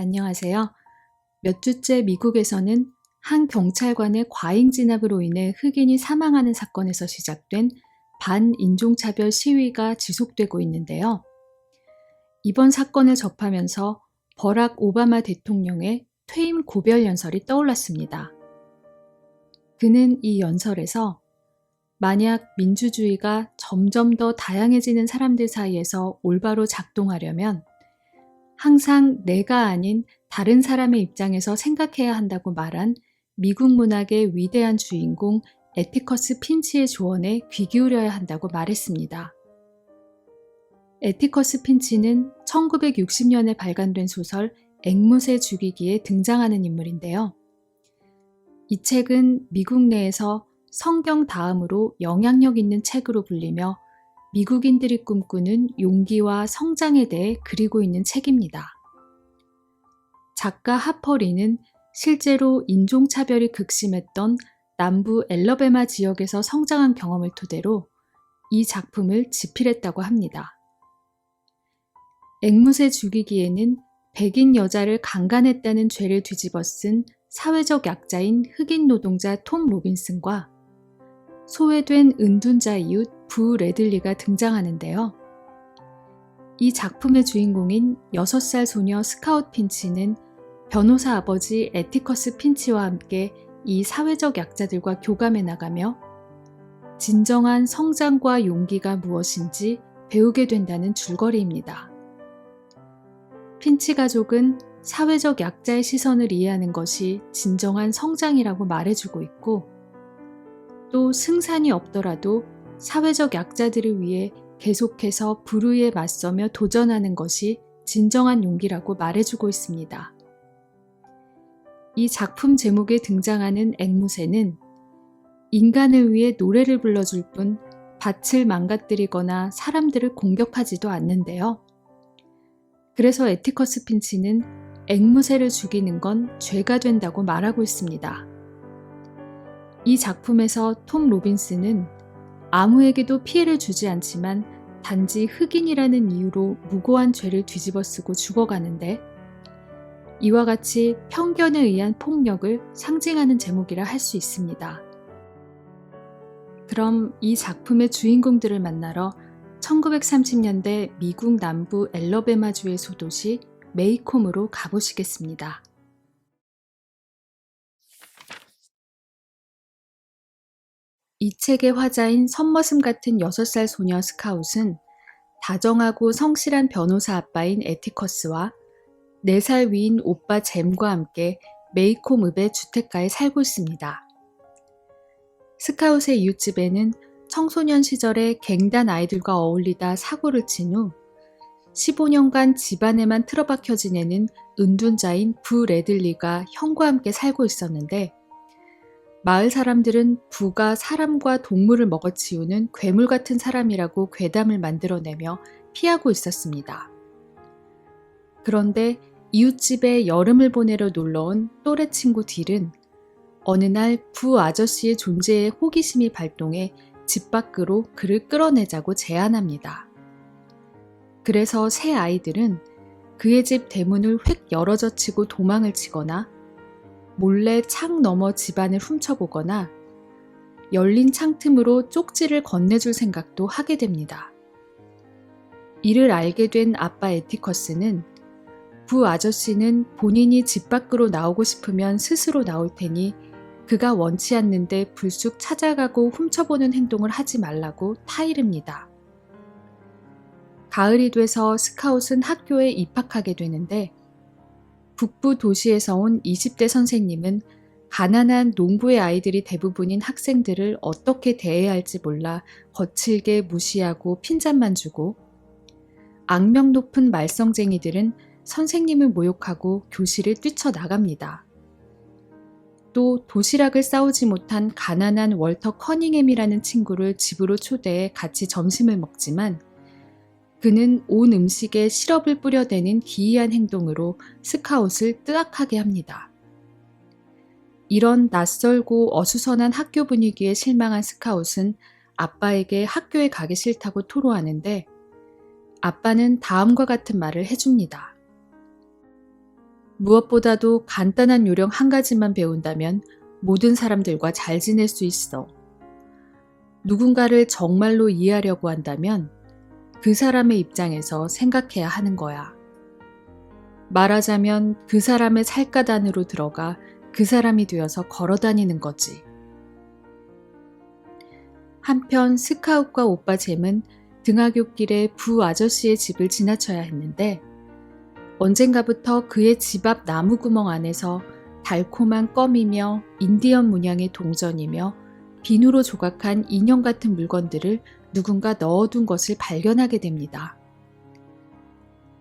안녕하세요. 몇 주째 미국에서는 한 경찰관의 과잉 진압으로 인해 흑인이 사망하는 사건에서 시작된 반인종차별 시위가 지속되고 있는데요. 이번 사건을 접하면서 버락 오바마 대통령의 퇴임 고별 연설이 떠올랐습니다. 그는 이 연설에서 만약 민주주의가 점점 더 다양해지는 사람들 사이에서 올바로 작동하려면 항상 내가 아닌 다른 사람의 입장에서 생각해야 한다고 말한 미국 문학의 위대한 주인공 에티커스 핀치의 조언에 귀 기울여야 한다고 말했습니다. 에티커스 핀치는 1960년에 발간된 소설 앵무새 죽이기에 등장하는 인물인데요. 이 책은 미국 내에서 성경 다음으로 영향력 있는 책으로 불리며 미국인들이 꿈꾸는 용기와 성장에 대해 그리고 있는 책입니다. 작가 하퍼리는 실제로 인종차별이 극심했던 남부 엘러베마 지역에서 성장한 경험을 토대로 이 작품을 집필했다고 합니다. 앵무새 죽이기에는 백인 여자를 강간했다는 죄를 뒤집어 쓴 사회적 약자인 흑인 노동자 톰 로빈슨과 소외된 은둔자 이웃 부 레들리가 등장하는데요. 이 작품의 주인공인 6살 소녀 스카웃 핀치는 변호사 아버지 에티커스 핀치와 함께 이 사회적 약자들과 교감해 나가며 진정한 성장과 용기가 무엇인지 배우게 된다는 줄거리입니다. 핀치 가족은 사회적 약자의 시선을 이해하는 것이 진정한 성장이라고 말해주고 있고 또 승산이 없더라도 사회적 약자들을 위해 계속해서 불의에 맞서며 도전하는 것이 진정한 용기라고 말해주고 있습니다. 이 작품 제목에 등장하는 앵무새는 인간을 위해 노래를 불러줄 뿐 밭을 망가뜨리거나 사람들을 공격하지도 않는데요. 그래서 에티커스 핀치는 앵무새를 죽이는 건 죄가 된다고 말하고 있습니다. 이 작품에서 톰 로빈스는 아무에게도 피해를 주지 않지만 단지 흑인이라는 이유로 무고한 죄를 뒤집어 쓰고 죽어가는데 이와 같이 편견에 의한 폭력을 상징하는 제목이라 할 수 있습니다. 그럼 이 작품의 주인공들을 만나러 1930년대 미국 남부 엘러베마주의 소도시 메이콤으로 가보시겠습니다. 이 책의 화자인 선머슴 같은 6살 소녀 스카웃은 다정하고 성실한 변호사 아빠인 에티커스와 4살 위인 오빠 잼과 함께 메이콤읍의 주택가에 살고 있습니다. 스카웃의 이웃집에는 청소년 시절에 갱단 아이들과 어울리다 사고를 친 후 15년간 집안에만 틀어박혀 지내는 은둔자인 부 레들리가 형과 함께 살고 있었는데 마을 사람들은 부가 사람과 동물을 먹어치우는 괴물 같은 사람이라고 괴담을 만들어내며 피하고 있었습니다. 그런데 이웃집에 여름을 보내러 놀러온 또래 친구 딜은 어느 날 부 아저씨의 존재에 호기심이 발동해 집 밖으로 그를 끌어내자고 제안합니다. 그래서 새 아이들은 그의 집 대문을 획 열어젖히고 도망을 치거나 몰래 창 너머 집안을 훔쳐보거나 열린 창틈으로 쪽지를 건네줄 생각도 하게 됩니다. 이를 알게 된 아빠 에티커스는 부 아저씨는 본인이 집 밖으로 나오고 싶으면 스스로 나올 테니 그가 원치 않는데 불쑥 찾아가고 훔쳐보는 행동을 하지 말라고 타이릅니다. 가을이 돼서 스카웃은 학교에 입학하게 되는데 북부 도시에서 온 20대 선생님은 가난한 농부의 아이들이 대부분인 학생들을 어떻게 대해야 할지 몰라 거칠게 무시하고 핀잔만 주고 악명 높은 말썽쟁이들은 선생님을 모욕하고 교실을 뛰쳐나갑니다. 또 도시락을 싸우지 못한 가난한 월터 커닝햄이라는 친구를 집으로 초대해 같이 점심을 먹지만 그는 온 음식에 시럽을 뿌려대는 기이한 행동으로 스카웃을 뜨악하게 합니다. 이런 낯설고 어수선한 학교 분위기에 실망한 스카웃은 아빠에게 학교에 가기 싫다고 토로하는데 아빠는 다음과 같은 말을 해줍니다. 무엇보다도 간단한 요령 한 가지만 배운다면 모든 사람들과 잘 지낼 수 있어. 누군가를 정말로 이해하려고 한다면 그 사람의 입장에서 생각해야 하는 거야. 말하자면 그 사람의 살갗 안으로 들어가 그 사람이 되어서 걸어 다니는 거지. 한편 스카웃과 오빠 잼은 등하굣길에 부 아저씨의 집을 지나쳐야 했는데 언젠가부터 그의 집 앞 나무 구멍 안에서 달콤한 껌이며 인디언 문양의 동전이며 비누로 조각한 인형 같은 물건들을 누군가 넣어둔 것을 발견하게 됩니다.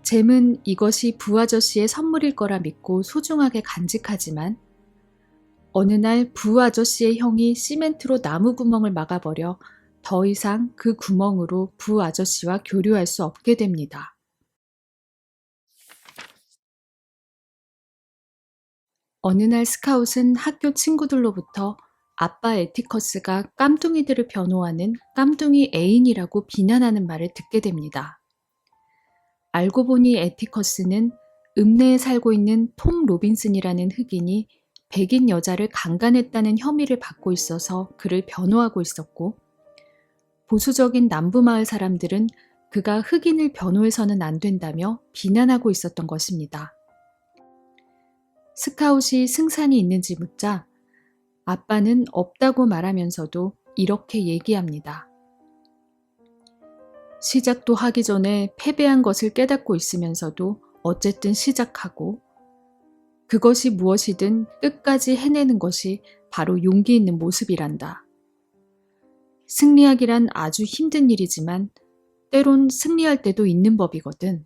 잼은 이것이 부아저씨의 선물일 거라 믿고 소중하게 간직하지만 어느 날 부아저씨의 형이 시멘트로 나무 구멍을 막아버려 더 이상 그 구멍으로 부아저씨와 교류할 수 없게 됩니다. 어느 날 스카웃은 학교 친구들로부터 아빠 에티커스가 깜둥이들을 변호하는 깜둥이 애인이라고 비난하는 말을 듣게 됩니다. 알고 보니 에티커스는 읍내에 살고 있는 톰 로빈슨이라는 흑인이 백인 여자를 강간했다는 혐의를 받고 있어서 그를 변호하고 있었고, 보수적인 남부마을 사람들은 그가 흑인을 변호해서는 안 된다며 비난하고 있었던 것입니다. 스카웃이 승산이 있는지 묻자 아빠는 없다고 말하면서도 이렇게 얘기합니다. 시작도 하기 전에 패배한 것을 깨닫고 있으면서도 어쨌든 시작하고 그것이 무엇이든 끝까지 해내는 것이 바로 용기 있는 모습이란다. 승리하기란 아주 힘든 일이지만 때론 승리할 때도 있는 법이거든.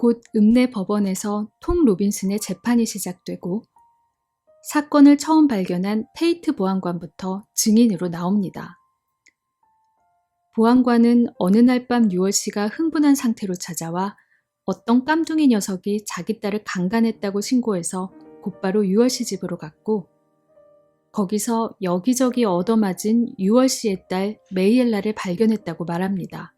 곧 읍내 법원에서 톰 로빈슨의 재판이 시작되고 사건을 처음 발견한 테이트 보안관부터 증인으로 나옵니다. 보안관은 어느 날밤 유월 씨가 흥분한 상태로 찾아와 어떤 깜둥이 녀석이 자기 딸을 강간했다고 신고해서 곧바로 유월 씨 집으로 갔고 거기서 여기저기 얻어맞은 유월 씨의 딸 메이엘라를 발견했다고 말합니다.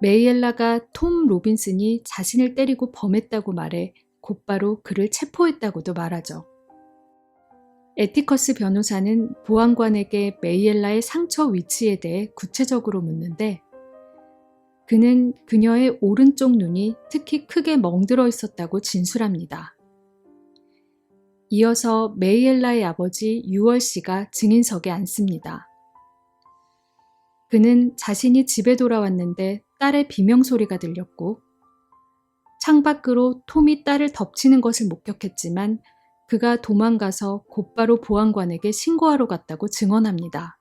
메이엘라가 톰 로빈슨이 자신을 때리고 범했다고 말해 곧바로 그를 체포했다고도 말하죠. 에티커스 변호사는 보안관에게 메이엘라의 상처 위치에 대해 구체적으로 묻는데 그는 그녀의 오른쪽 눈이 특히 크게 멍들어 있었다고 진술합니다. 이어서 메이엘라의 아버지 유월 씨가 증인석에 앉습니다. 그는 자신이 집에 돌아왔는데 딸의 비명소리가 들렸고 창밖으로 톰이 딸을 덮치는 것을 목격했지만 그가 도망가서 곧바로 보안관에게 신고하러 갔다고 증언합니다.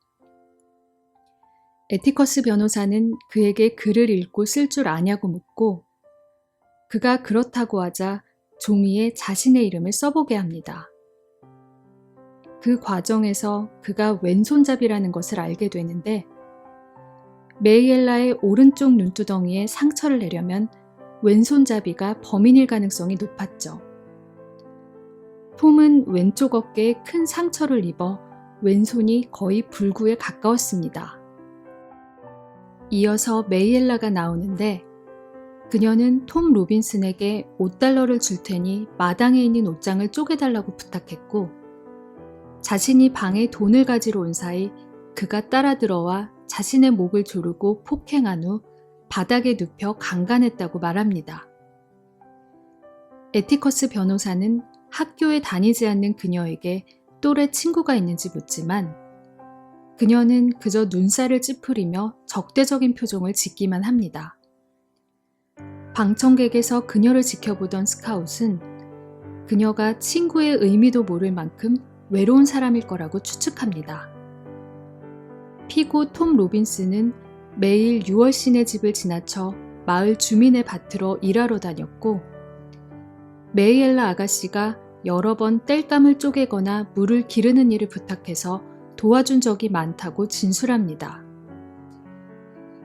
에티커스 변호사는 그에게 글을 읽고 쓸 줄 아냐고 묻고 그가 그렇다고 하자 종이에 자신의 이름을 써보게 합니다. 그 과정에서 그가 왼손잡이라는 것을 알게 되는데 메이엘라의 오른쪽 눈두덩이에 상처를 내려면 왼손잡이가 범인일 가능성이 높았죠. 톰은 왼쪽 어깨에 큰 상처를 입어 왼손이 거의 불구에 가까웠습니다. 이어서 메이엘라가 나오는데 그녀는 톰 로빈슨에게 5달러를 줄 테니 마당에 있는 옷장을 쪼개달라고 부탁했고 자신이 방에 돈을 가지러 온 사이 그가 따라 들어와 자신의 목을 조르고 폭행한 후 바닥에 눕혀 강간했다고 말합니다. 에티커스 변호사는 학교에 다니지 않는 그녀에게 또래 친구가 있는지 묻지만 그녀는 그저 눈살을 찌푸리며 적대적인 표정을 짓기만 합니다. 방청객에서 그녀를 지켜보던 스카웃은 그녀가 친구의 의미도 모를 만큼 외로운 사람일 거라고 추측합니다. 피고 톰 로빈스는 매일 6월 씨네 집을 지나쳐 마을 주민의 밭으로 일하러 다녔고 메이엘라 아가씨가 여러 번 땔감을 쪼개거나 물을 기르는 일을 부탁해서 도와준 적이 많다고 진술합니다.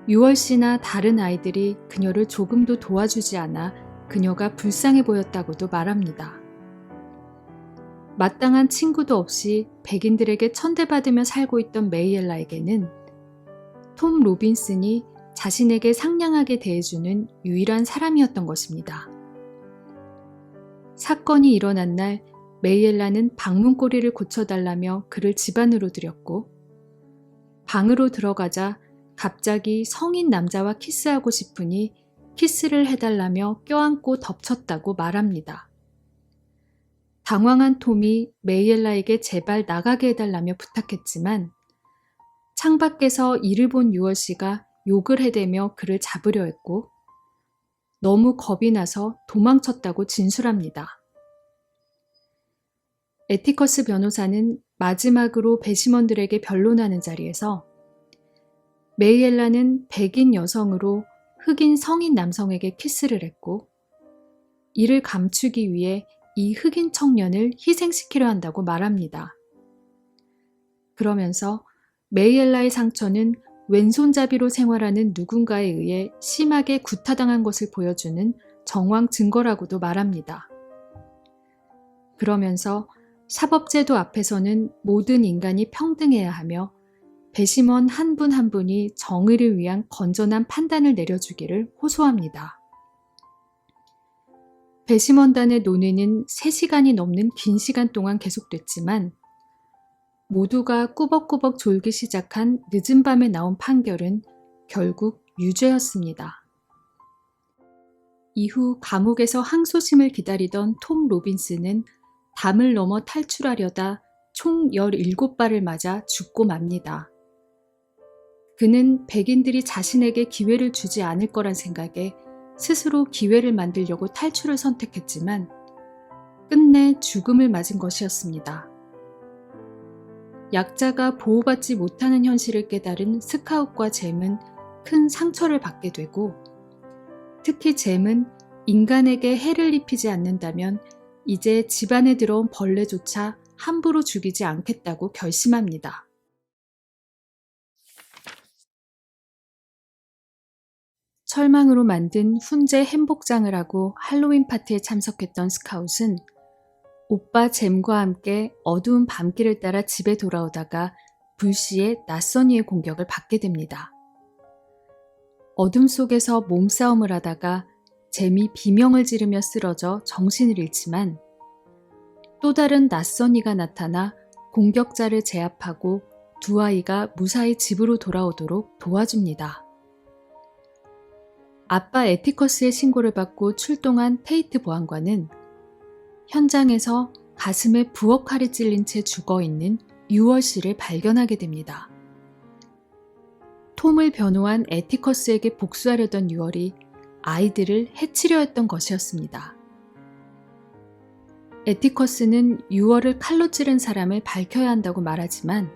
6월 씨나 다른 아이들이 그녀를 조금도 도와주지 않아 그녀가 불쌍해 보였다고도 말합니다. 마땅한 친구도 없이 백인들에게 천대받으며 살고 있던 메이엘라에게는 톰 로빈슨이 자신에게 상냥하게 대해주는 유일한 사람이었던 것입니다. 사건이 일어난 날 메이엘라는 방문고리를 고쳐달라며 그를 집 안으로 들였고 방으로 들어가자 갑자기 성인 남자와 키스하고 싶으니 키스를 해달라며 껴안고 덮쳤다고 말합니다. 당황한 톰이 메이엘라에게 제발 나가게 해달라며 부탁했지만 창밖에서 이를 본 유월 씨가 욕을 해대며 그를 잡으려 했고 너무 겁이 나서 도망쳤다고 진술합니다. 에티커스 변호사는 마지막으로 배심원들에게 변론하는 자리에서 메이엘라는 백인 여성으로 흑인 성인 남성에게 키스를 했고 이를 감추기 위해 이 흑인 청년을 희생시키려 한다고 말합니다. 그러면서 메이엘라의 상처는 왼손잡이로 생활하는 누군가에 의해 심하게 구타당한 것을 보여주는 정황 증거라고도 말합니다. 그러면서 사법제도 앞에서는 모든 인간이 평등해야 하며 배심원 한 분한 분이 정의를 위한 건전한 판단을 내려주기를 호소합니다. 배심원단의 논의는 3시간이 넘는 긴 시간 동안 계속됐지만 모두가 꾸벅꾸벅 졸기 시작한 늦은 밤에 나온 판결은 결국 유죄였습니다. 이후 감옥에서 항소심을 기다리던 톰 로빈스는 담을 넘어 탈출하려다 총 17발을 맞아 죽고 맙니다. 그는 백인들이 자신에게 기회를 주지 않을 거란 생각에 스스로 기회를 만들려고 탈출을 선택했지만 끝내 죽음을 맞은 것이었습니다. 약자가 보호받지 못하는 현실을 깨달은 스카웃과 잼은 큰 상처를 받게 되고 특히 잼은 인간에게 해를 입히지 않는다면 이제 집안에 들어온 벌레조차 함부로 죽이지 않겠다고 결심합니다. 철망으로 만든 훈제 햄복장을 하고 할로윈 파티에 참석했던 스카웃은 오빠 잼과 함께 어두운 밤길을 따라 집에 돌아오다가 불시에 낯선 이의 공격을 받게 됩니다. 어둠 속에서 몸싸움을 하다가 잼이 비명을 지르며 쓰러져 정신을 잃지만 또 다른 낯선 이가 나타나 공격자를 제압하고 두 아이가 무사히 집으로 돌아오도록 도와줍니다. 아빠 에티커스의 신고를 받고 출동한 테이트 보안관은 현장에서 가슴에 부엌 칼이 찔린 채 죽어 있는 유월 씨를 발견하게 됩니다. 톰을 변호한 에티커스에게 복수하려던 유월이 아이들을 해치려 했던 것이었습니다. 에티커스는 유월을 칼로 찌른 사람을 밝혀야 한다고 말하지만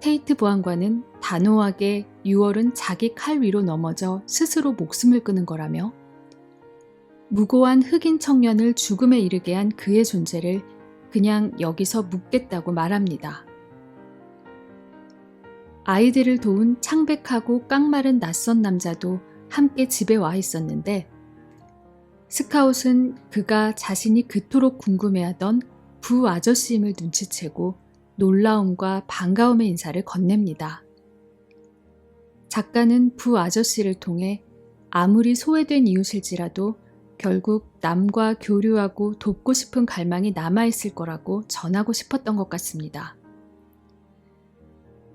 테이트 보안관은 단호하게 6월은 자기 칼 위로 넘어져 스스로 목숨을 끊은 거라며 무고한 흑인 청년을 죽음에 이르게 한 그의 존재를 그냥 여기서 묻겠다고 말합니다. 아이들을 도운 창백하고 깡마른 낯선 남자도 함께 집에 와 있었는데 스카웃은 그가 자신이 그토록 궁금해하던 부 아저씨임을 눈치채고 놀라움과 반가움의 인사를 건넵니다. 작가는 부 아저씨를 통해 아무리 소외된 이웃일지라도 결국 남과 교류하고 돕고 싶은 갈망이 남아있을 거라고 전하고 싶었던 것 같습니다.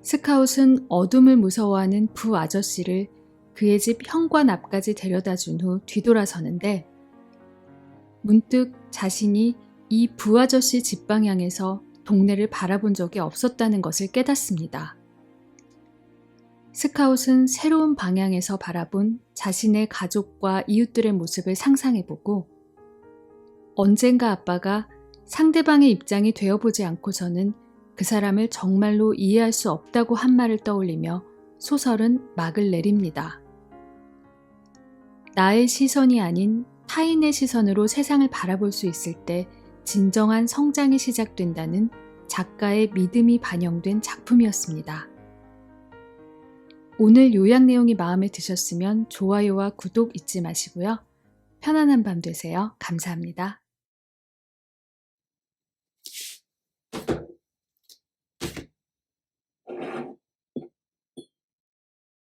스카웃은 어둠을 무서워하는 부 아저씨를 그의 집 현관 앞까지 데려다 준 후 뒤돌아서는데 문득 자신이 이 부 아저씨 집 방향에서 동네를 바라본 적이 없었다는 것을 깨닫습니다. 스카웃은 새로운 방향에서 바라본 자신의 가족과 이웃들의 모습을 상상해보고 언젠가 아빠가 상대방의 입장이 되어보지 않고서는 그 사람을 정말로 이해할 수 없다고 한 말을 떠올리며 소설은 막을 내립니다. 나의 시선이 아닌 타인의 시선으로 세상을 바라볼 수 있을 때 진정한 성장이 시작된다는 작가의 믿음이 반영된 작품이었습니다. 오늘 요약 내용이 마음에 드셨으면 좋아요와 구독 잊지 마시고요. 편안한 밤 되세요. 감사합니다.